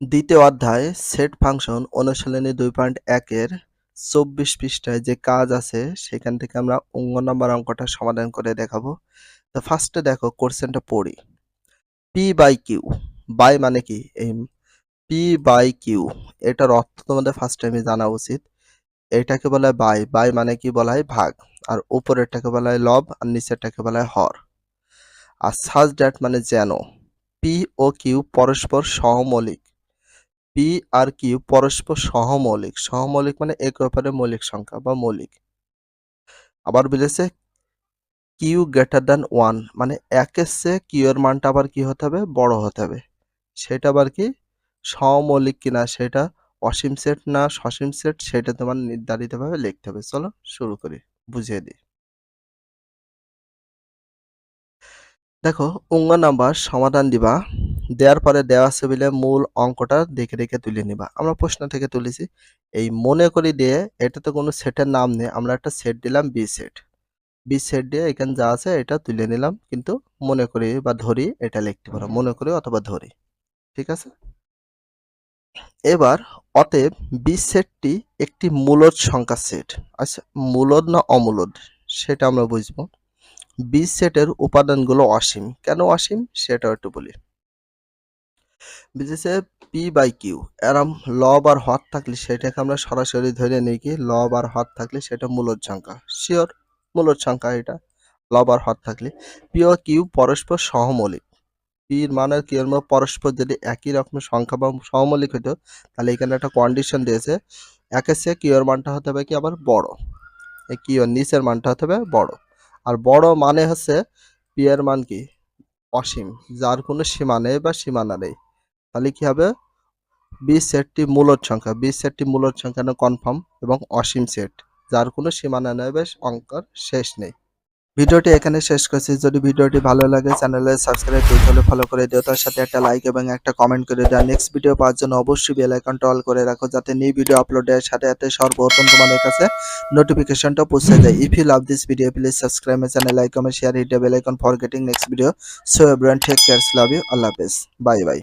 দ্বিতীয় অধ্যায়, set function অনুশীলনী দুই পয়েন্ট একের চব্বিশ পৃষ্ঠায় যে কাজ আছে, সেখান থেকে আমরা অঙ্গ নম্বর অঙ্কটা সমাধান করে দেখাবো। তো ফার্স্টে দেখো কোশ্চেনটা পড়ি। পি বাই কিউ বাই মানে কি? এই পি বাই কিউ এটার অর্থ তোমাদের ফার্স্ট টাইমে জানা উচিত। এটাকে বলা হয় বাই বাই মানে কি বলা হয়? ভাগ। আর উপরেরটাকে বলা হয় লব, আর নিচেরটাকে বলা হয় হর। আর সাজ ড্যাট মানে যেন পি ও কিউ পরস্পর সহমৌলিক পি আর কিউ পরস্পর সহমৌলিক। সহমৌলিক মানে একে অপরের মৌলিক সংখ্যা বা মৌলিক। আবার বলেছে কিউ গ্রেটার দ্যান ওয়ান মানে একের চেয়ে কিউ এর মানটা আবার কি হতে হবে? বড় হতে হবে। সেটা আবার কি? সমমৌলিক কিনা সেটা অসীম সেট না সসীম সেট সেটা তোমার নির্ধারিতভাবে লিখতে হবে। চলো শুরু করি, বুঝিয়ে দিই। দেখো, অঙ্গ নাম্বার সমাধান দিবা। দেওয়ার পরে দেওয়া আছে বলে মূল অঙ্কটা দেখে দেখে তুলে নিবা। আমরা প্রশ্ন থেকে তুলেছি, এই মনে করি দিয়ে এটা তো কোনো সেটের নাম নেই, আমরা একটা সেট দিলাম বি সেট বি সেট দিয়ে এখানে যা আছে এটা তুলে নিলাম, কিন্তু মনে করি বা ধরি এটা লিখতে পারো, মনে করি অথবা ধরি, ঠিক আছে? এবার অতএব বি সেটটি একটি মূলদ সংখ্যা সেট আচ্ছা মূলদ না অমূলদ, সেটা আমরা বুঝব। বি সেটের উপাদানগুলো অসীম, কেন অসীম? সেটাও একটু বলি। বুঝেছে? পি বাই কিউ এরম লব আর হর থাকলে সেটাকে আমরা সরাসরি ধরে নিই কি? লব আর হর থাকলে সেটা মূলদ সংখ্যা। শিওর মূলদ সংখ্যা এটা। লব আর হর থাকলে। পি ও কিউ পরস্পর সহমৌলিক। পির মান আর কিউর মান পরস্পর যদি একই রকমের সংখ্যা বা সহমৌলিক হতো তাহলে এখানে একটা কন্ডিশন দিয়েছে। একের চেয়ে কিউর মানটা হতে হবে কি? আবার বড়। এই কিউর নিচের মানটা হতে হবে বড়। আর বড় মানে হচ্ছে পি এর মান কি? অসীম। যার কোনো সীমা নেই বা সীমানা নেই। তাহলে কি হবে? বি সেটটি মূলদ সংখ্যা। বি সেটটি মূলদ সংখ্যা কনফার্ম এবং অসীম সেট যার কোনো সীমানা নেই বা অঙ্কের শেষ নেই। ভিডিওটি এখানে শেষ করছি। যদি ভিডিওটি ভালো লাগে চ্যানেলে সাবস্ক্রাইব করতে হলে ফলো করে দিও। তার সাথে একটা লাইক এবং একটা কমেন্ট করে দেওয়া নেক্সট ভিডিও পাওয়ার জন্য অবশ্যই বেল আইকনটা অল করে রাখো। যাতে নিউ ভিডিও আপলোডের সাথে সাথে সর্বপ্রথম তোমাদের কাছে নোটিফিকেশনটা পৌঁছে যায়। If you love this video please subscribe my channel like comment share hit bell icon for getting next video so everyone take cares love you আল্লাহ হাফেজ বাই বাই